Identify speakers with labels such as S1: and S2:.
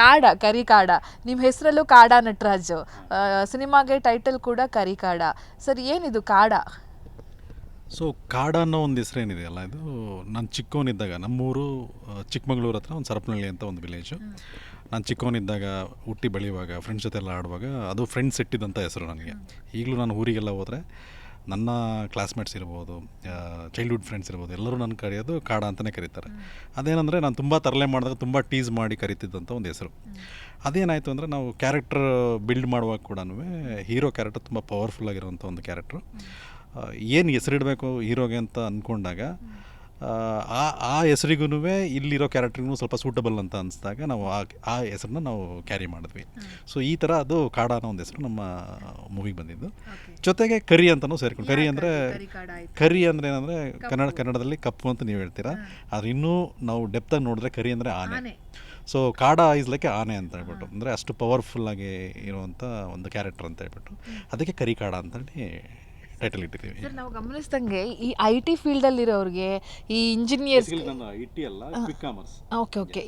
S1: ಕಾಡ ಕರಿ ಕಾಡ ನಿಮ್ಮ ಹೆಸರಲ್ಲೂ ಕಾಡ ನಟರಾಜ್. ಸಿನಿಮಾಗೆ ಟೈಟಲ್ ಕೂಡ ಕರಿ ಕಾಡ ಸರ್ ಏನಿದು ಕಾಡ?
S2: ಸೊ ಕಾಡ ಅನ್ನೋ ಒಂದು ಹೆಸರೇನಿದೆ ಅಲ್ಲ ಇದು ನಾನು ಚಿಕ್ಕವನಿದ್ದಾಗ ನಮ್ಮೂರು ಚಿಕ್ಕಮಗಳೂರು ಹತ್ರ ಒಂದು ಸರಪನಹಳ್ಳಿ ಅಂತ ಒಂದು ವಿಲೇಜು ನಾನು ಚಿಕ್ಕವನಿದ್ದಾಗ ಹುಟ್ಟಿ ಬೆಳೆಯುವಾಗ ಫ್ರೆಂಡ್ಸ್ ಜೊತೆ ಎಲ್ಲ ಆಡುವಾಗ ಅದು ಫ್ರೆಂಡ್ಸ್ ಇಟ್ಟಿದ್ದಂಥ ಹೆಸರು ನನಗೆ ಈಗಲೂ ನಾನು ಊರಿಗೆಲ್ಲ ಹೋದರೆ ನನ್ನ ಕ್ಲಾಸ್ಮೇಟ್ಸ್ ಇರ್ಬೋದು ಚೈಲ್ಡ್ಹುಡ್ ಫ್ರೆಂಡ್ಸ್ ಇರ್ಬೋದು ಎಲ್ಲರೂ ನನ್ನ ಕರೆಯೋದು ಕಾಡ ಅಂತಲೇ ಕರೀತಾರೆ. ಅದೇನಂದರೆ ನಾನು ತುಂಬ ತರಲೆ ಮಾಡಿದಾಗ ತುಂಬ ಟೀಸ್ ಮಾಡಿ ಕರಿತಿದ್ದಂಥ ಒಂದು ಹೆಸರು. ಅದೇನಾಯಿತು ಅಂದರೆ ನಾವು ಕ್ಯಾರೆಕ್ಟ್ರ್ ಬಿಲ್ಡ್ ಮಾಡುವಾಗ ಕೂಡ ಹೀರೋ ಕ್ಯಾರೆಕ್ಟರ್ ತುಂಬ ಪವರ್ಫುಲ್ ಆಗಿರುವಂಥ ಒಂದು ಕ್ಯಾರೆಕ್ಟ್ರು ಏನು ಹೆಸರಿಡಬೇಕು ಹೀರೋಗೆ ಅಂತ ಅಂದ್ಕೊಂಡಾಗ ಆ ಆ ಹೆಸರಿಗೂ ಇಲ್ಲಿರೋ ಕ್ಯಾರೆಕ್ಟ್ರಿಗೂ ಸ್ವಲ್ಪ ಸೂಟಬಲ್ ಅಂತ ಅನಿಸಿದಾಗ ನಾವು ಆ ಆ ಹೆಸರನ್ನ ನಾವು ಕ್ಯಾರಿ ಮಾಡಿದ್ವಿ. ಸೊ ಈ ಥರ ಅದು ಕಾಡ ಅನ್ನೋ ಒಂದು ಹೆಸರು ನಮ್ಮ ಮೂವಿಗೆ ಬಂದಿದ್ದು. ಜೊತೆಗೆ ಕರಿ ಅಂತಲೂ ಸೇರಿಕೊಂಡು ಕರಿ ಅಂದರೆ ಕರಿ ಅಂದರೆ ಏನಂದರೆ ಕನ್ನಡ ಕನ್ನಡದಲ್ಲಿ ಕಪ್ಪು ಅಂತ ನೀವು ಹೇಳ್ತೀರಾ? ಆದರೆ ಇನ್ನೂ ನಾವು ಡೆಪ್ತಾಗಿ ನೋಡಿದ್ರೆ ಕರಿ ಅಂದರೆ ಆನೆ. ಸೊ ಕಾಡ ಐಸ್ಲಕ್ಕೆ ಲೈಕ್ ಆನೆ ಅಂತ ಹೇಳ್ಬಿಟ್ಟು. ಅಂದರೆ ಅಷ್ಟು ಪವರ್ಫುಲ್ಲಾಗಿ ಇರುವಂಥ ಒಂದು ಕ್ಯಾರೆಕ್ಟರ್ ಅಂತ ಹೇಳ್ಬಿಟ್ಟು. ಅದಕ್ಕೆ ಕರಿ ಕಾಡ ಅಂತೇಳಿ ಟೈಟಲ್ ಇಟ್ಟಿದ್ದೀವಿ.
S1: ಸರ್ ನಾವು ಗಮನಿಸ್ದಂಗೆ ಈ ಐ ಟಿ ಫೀಲ್ಡಲ್ಲಿರೋರಿಗೆ ಈ ಇಂಜಿನಿಯರ್ಸ್
S2: ಐ ಟಿ ಅಲ್ಲ ಕ್ವಿಕ್ ಕಾಮರ್ಸ್
S1: ಓಕೆ ಓಕೆ